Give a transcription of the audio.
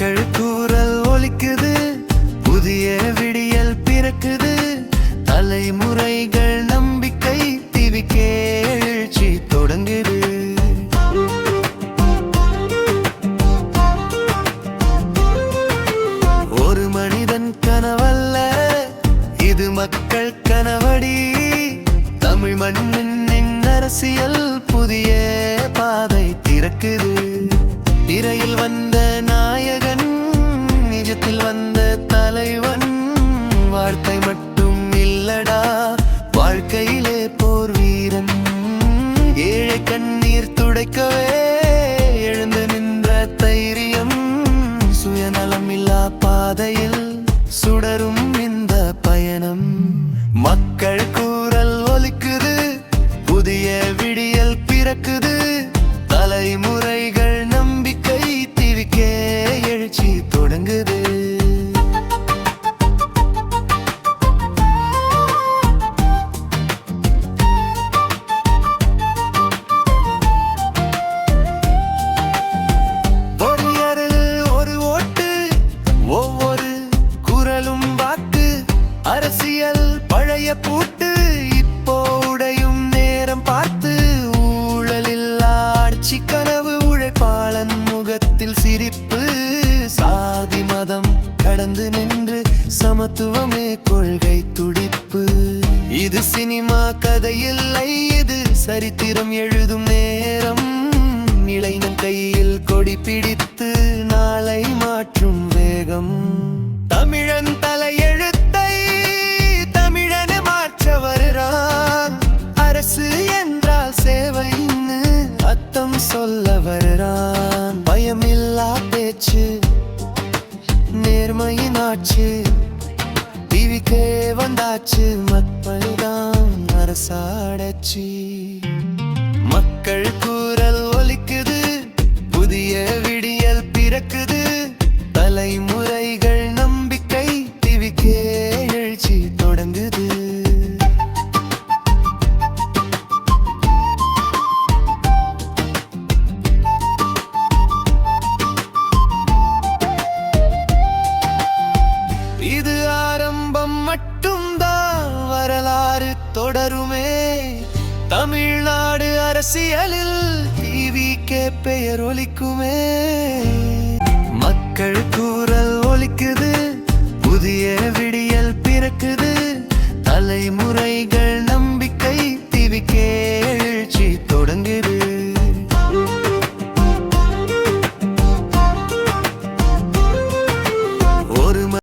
மக்கள் கூறல் ஒலிக்குது. புதிய விடியல் பிறக்குது. தலைமுறைகள் நம்பிக்கை திவி எழுச்சி தொடங்குது. ஒரு மனிதன் கனவல்ல இது மக்கள் கனவடி. தமிழ் மண்ணின் அரசியல் புதிய பாதை திறக்குது. திரையில் வந்த வார்த்தை மட்டும் இல்லடா. வாழ்க்கையிலே போர் வீரன். ஏழை கண்ணீர் துடைக்கவே எழுந்து நின்ற தைரியம். சுயநலம் இல்லா பாதையில் சுடரும் இந்த பயணம். மக்கள் கூறல் ஒலிக்குது புதிய விடியல் பிறக்குது. பூட்டு இப்போ உடையும் நேரம் பார்த்து ஊழலில் ஆட்சி கனவு உழைப்பாளன் முகத்தில் சிரிப்பு. சாதி மதம் கடந்து நின்று சமத்துவமே கொள்கை துடிப்பு. இது சினிமா கதை இது சரித்திரம் எழுதும் நேரம். இளைஞன் கையில் கொடி பிடித்து நாளை மாற்றும் அரசு என்றால் சேவைன்னு அத்தம் சொல்ல வருகிறான் பயமில்லா பேச்சு நேர்மையின் ஆட்சி. டிவிக்கே வந்தாச்சு மக்கள் தான் அரசாடச்சி. மட்டும்தான் வரலாறு தொடருமே. தமிழ்நாடு அரசியலில் டிவிக்கே பெயர் ஒலிக்குமே. மக்கள் கூறல் ஒலிக்குது புதிய விடியல் பிறக்குது. தலைமுறைகள் நம்பிக்கை டிவிக்கே எழுச்சி தொடங்குது.